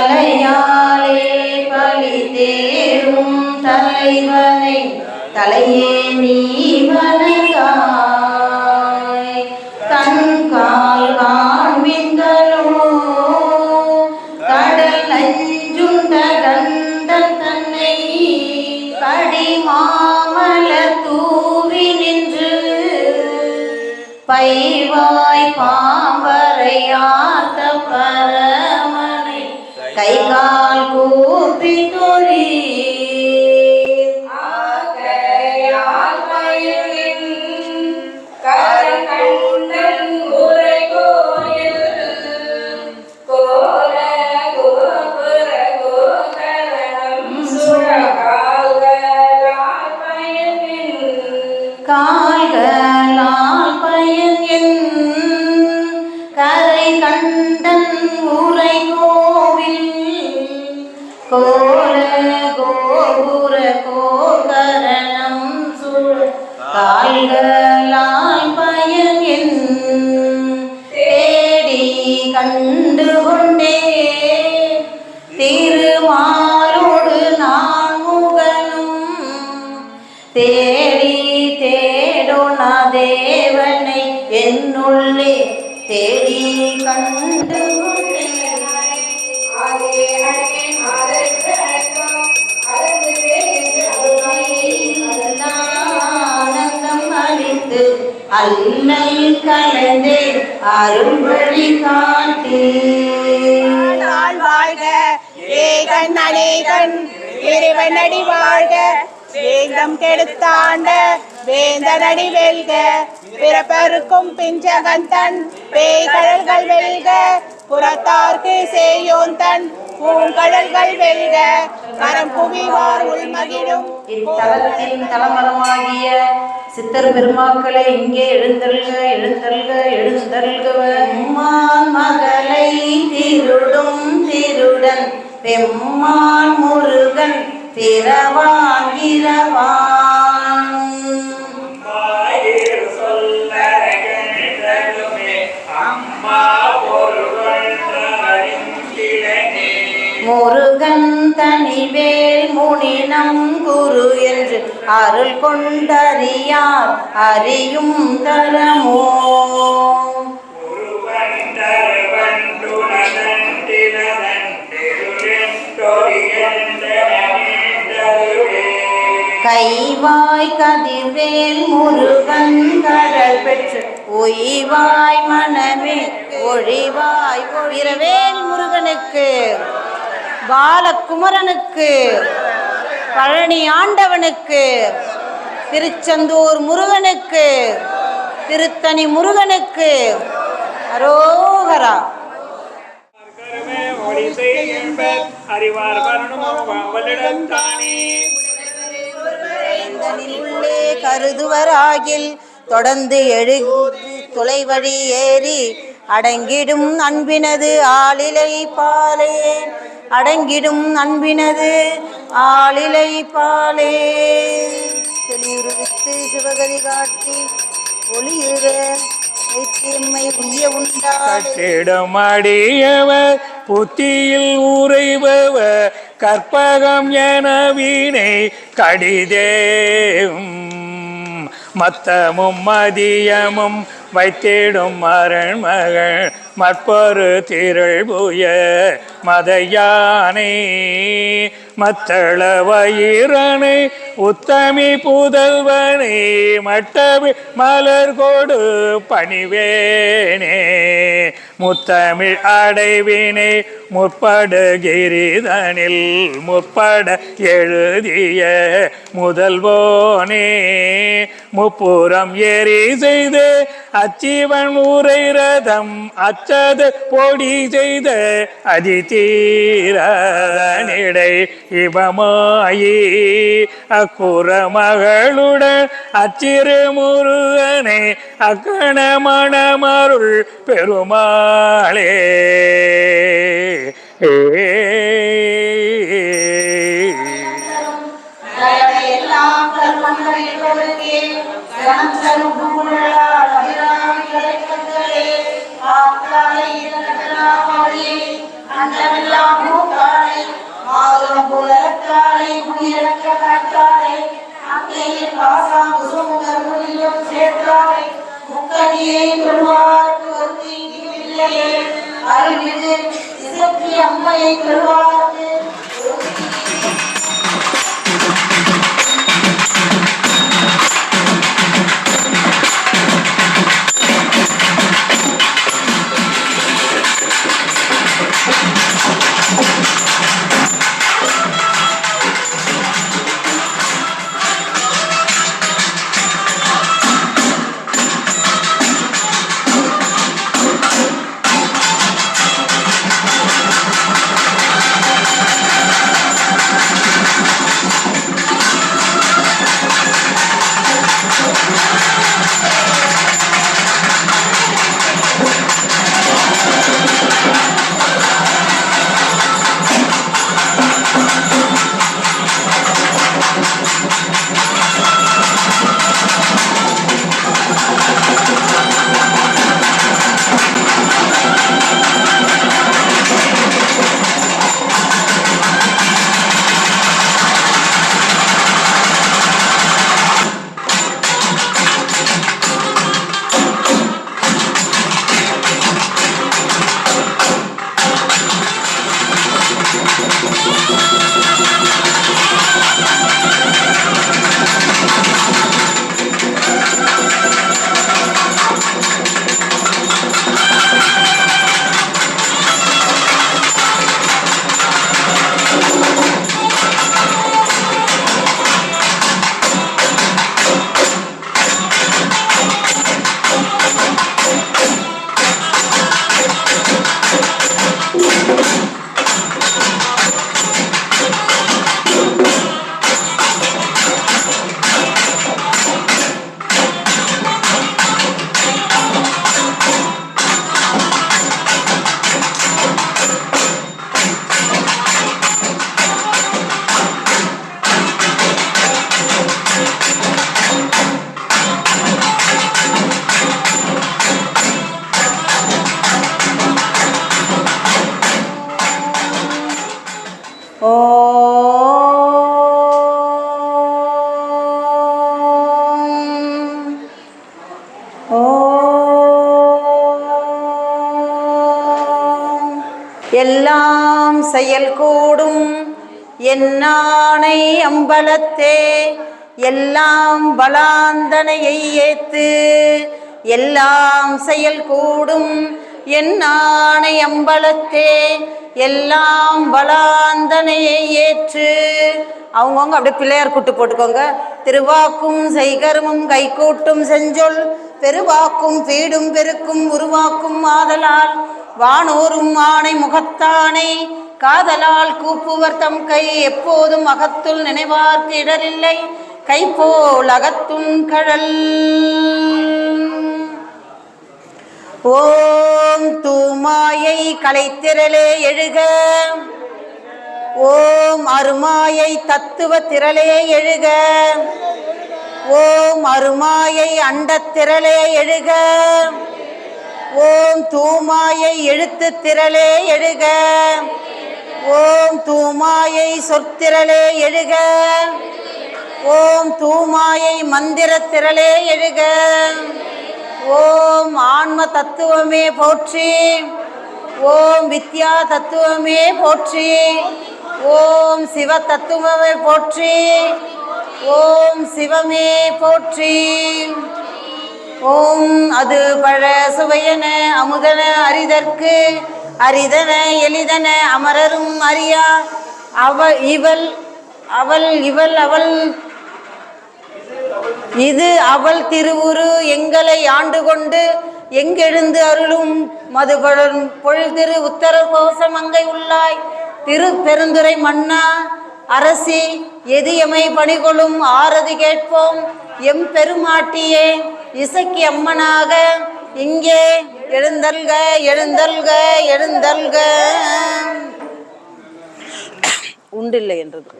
தலையாலே பலி தேரும் தலைவனை தலையே நீ வணங்காய். தன் கால் காண்பிந்தலும் கை அல்லல் கலந்தே அருள் வழி காட்டி வாழ்க ஏகன் அநேகன் இறைவன் அடி வாழ்க வேந்தம் கெடுத்தாண்ட வேந்தனடி வெல்க. பிறப்பருக்கும் பிஞ்சகந்தன் பேய்கடல்கள் வெல்க. புறத்தார்க்கு சேயோன் தன் பூங்கடல்கள் வெல்க. கரம் குவிவார் உள்மகிழும் இத்தலத்தின் தலமரமாகிய சித்தர் பெருமாக்களை இங்கே எழுந்தல்க எழுந்தல்க எழுந்தல்கவ உம்மான் மகளை திருடும் திருடன் பெம்மான் முருகன் பிறவான் முருகன் தனிவேல் முனினம் குரு என்று அருள் கொண்டறியார் அறியும் தரமோ. கைவாய் கதிர்வேல் முருகன் கடல் பெற்று ஒய்வாய் மனமே ஒழிவாய் வீரவேல் முருகனுக்கு பாலகுமரனுக்கு பழனி ஆண்டவனுக்கு திருச்செந்தூர் முருகனுக்கு திருத்தணி முருகனுக்கு அரோகரா. அறிவார் வருணமும் அவளிடம் தானே. மனிதனின் உள்ளே கருதுவராகில் தொடர்ந்து எழு தொலைவழி ஏறி அடங்கிடும் அன்பினது ஆளிலை பாலே. அடங்கிடும் அன்பினது ஆளிலை பாலே. தெளிவுறுவித்து சிவகதி காட்டி ஒளியுற கட்டிடமடியவர் புத்தியில் உறைபவர் கற்பகம் என வீணை கடிதே மத்தமும் மதியமும் வைத்திடும் அரண்மகள் மற்பொரு திரள் புய மதையானை. மத்தள வயிறனை உத்தமி புதல்வனை மட்டவி மலர் கொடு பணிவேனே. முத்தமிழ் அடைவினை முற்படுகிரிதனில் முற்பட எழுதிய முதல்வோனே. முப்புறம் எரி செய்து அச்சீவன் ஊரை ரதம் அச்சது பொடி செய்த அதிதீரனிடை இவமாயி அக்குற மகளுடன் அச்சிறு முருகனை அக்கண மணமருள் பெருமாளே ஏ எல்லாம் அருள்மிகு இசக்கிய அம்மையை பெறுவார். எல்லாம் செயல் கூடும் என்னானை அம்பலத்தே எல்லாம் பலாந்தனையை ஏத்து. எல்லாம் செயல் கூடும் என்னானை அம்பலத்தே எல்லாம் பலாந்தனையை ஏற்று. அவங்கவுங்க அப்படியே பிள்ளையார் கூட்டு போட்டுக்கோங்க. திருவாக்கும் செய்கருமும் கைகூட்டும் செஞ்சொல் பெருவாக்கும் பீடும் பெருக்கும் உருவாக்கும் ஆதலால். வானோரும் ஆணை முகத்தானை காதலால் கூப்புவர் தம் கை எப்போதும் அகத்துள் நினைவார்க்கு இடரில்லை கைப்போல் அகத்துன் கழல். ஓம் தூமாயை கலைத்திரளே எழுக ஓம் அருமாயை தத்துவ திரளே எழுக ஓம் அருமாயை அண்டத்திரளே எழுக. ஓம் தூமாயை எழுத்து திரளே எழுக. ஓம் தூமாயை சொற்திரளே எழுக. ஓம் தூமாயை மந்திர திரளே எழுக. ஓம் ஆன்ம தத்துவமே போற்றி. ஓம் வித்யா தத்துவமே போற்றி. ஓம் சிவ தத்துவமே போற்றி. ஓம் சிவமே போற்றி. ஓம் அது பழ சுவையன அமுதன அரிதற்கு அரிதன எளிதன அமரரும் அறியா. அவ இவள் அவள் இவள் அவள் இது அவள் திருவுரு எங்களை ஆண்டு கொண்டு எங்கெழுந்து அருளும் மதுபழன் பொழுதிரு உத்தர கோசமங்கை உள்ளாய். திரு பெருந்துரை மன்னா அரசி எதியமை பணிகொளும் ஆரதி கேட்போம். எம் பெருமாட்டியே இசைக்கு அம்மனாக இங்கே எழுந்தல்க எழுந்தல்க எழுந்தல்க உண்டில்லை என்றது.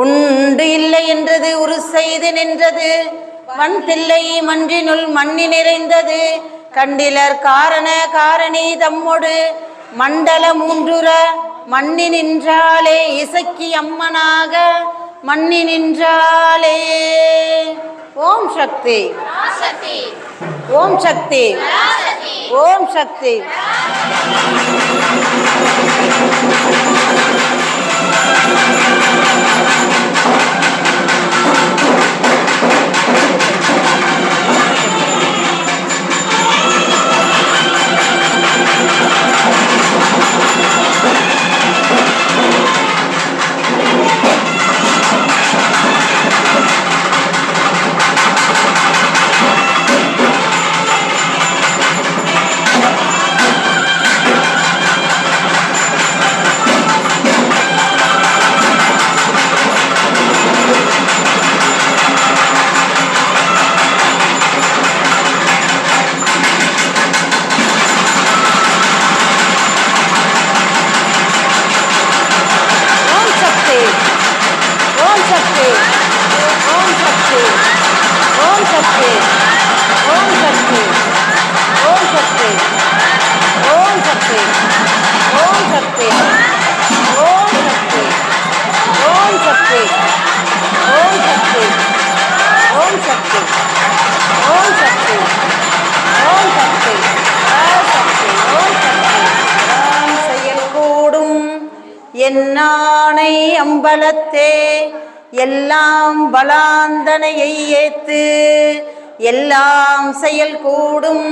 உண்டு இல்லை என்றது உரு செய்து நின்றது. மண் தில்லை மன்றினுள் மண்ணி நிறைந்தது. கண்டிலர் காரண காரணி தம்மொடு மண்டல மூன்றுற மண்ணி நின்றாலே இசைக்கு அம்மனாக. மன்னி நின்றாலே. ஓம் சக்தி. ஓம் சக்தி. ஓம் சக்தி. சக்தி ஓம் சக்தி ஓம் சக்தி ஓம் சக்தி ஓம் சக்தி ஓம் சக்தி ஓம் சக்தி ஓம் சக்தி ஓம் சக்தி ஓம் சக்தி ஓம் சக்தி சக்தி ஓம் சக்தி ஓம் செயல் கூடும் என்னானை அம்பலத்தே எல்லாம் பலாந்தனையை ஏத்து எல்லாம் செயல் கூடும்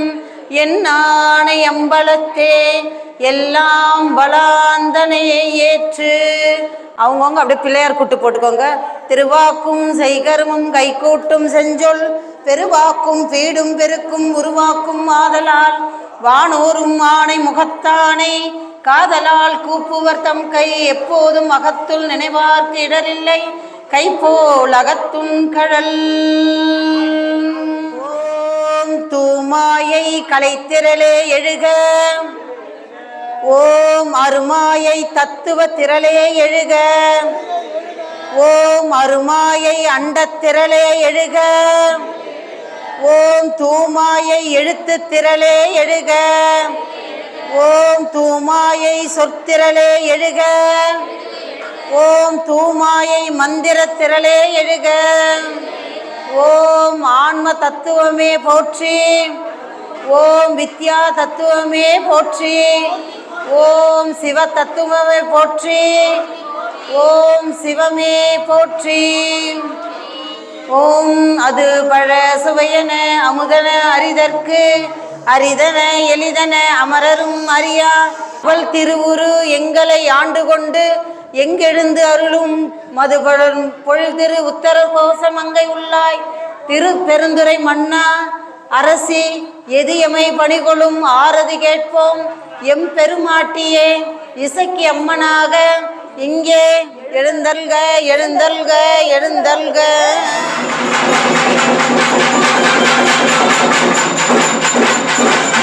என்னானை அம்பலத்தே எல்லாம் பலாந்தனையை ஏற்று. அவங்கவுங்க அப்படியே பிள்ளையார் கூட்டு போட்டுக்கோங்க. திருவாக்கும் செய்கருமும் கைகூட்டும் செஞ்சொல் பெருவாக்கும் பீடும் பெருக்கும் உருவாக்கும் ஆதலால். வானோரும் ஆணை முகத்தானை காதலால் கூப்புவர் தம் கை எப்போதும் அகத்துள் நினைவார்க்கு இடரில்லை. கைப்போல் கழல். ஓம் தூமாயை கலைத்திரளே எழுக. ஓம் அருமாயை தத்துவ திரளே எழுக. ஓம் அருமாயை அண்டத்திரளே எழுக. ஓம் தூமாயை எழுத்து திரளே எழுக. ஓம் தூமாயை சொற்திரளே எழுக. ஓம் தூமாயை மந்திர திரளே எழுக. ஓம் ஆன்ம தத்துவமே போற்றி. ஓம் வித்யா தத்துவமே போற்றி. ஓம் சிவ தத்துவமே போற்றி. ஓம் சிவமே போற்றி. ஓம் அது பழ சுவையன அமுதன அரிதற்கு. அரிதன எளிதன அமரரும் அறியா. அவள் திருவுரு எங்களை ஆண்டு கொண்டு எங்கெழுந்து அருளும் மதுபழம் பொழுதிரு உத்தர கோசமங்கை உள்ளாய். திரு பெருந்துரை மன்னா அரசி எதியமை பணிகொளும் ஆரதி கேட்போம். எம் பெருமாட்டியே இசைக்கு அம்மனாக இங்கே எழுந்தல்க எழுந்தல்க எழுந்தல்க. Thank you.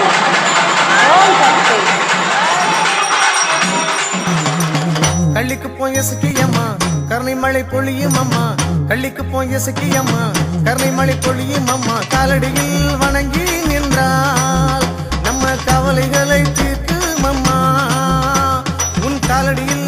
கள்ளிக்கு போய் சிக்கியம்மா கருணை மழை பொழியும் அம்மா. கள்ளிக்கு போய் சிக்கியம்மா கருணை மழை பொழியும் அம்மா. காலடியில் வணங்கி நின்றால் நம்ம கவலைகளை தீர்க்கும் அம்மா. உன் காலடியில்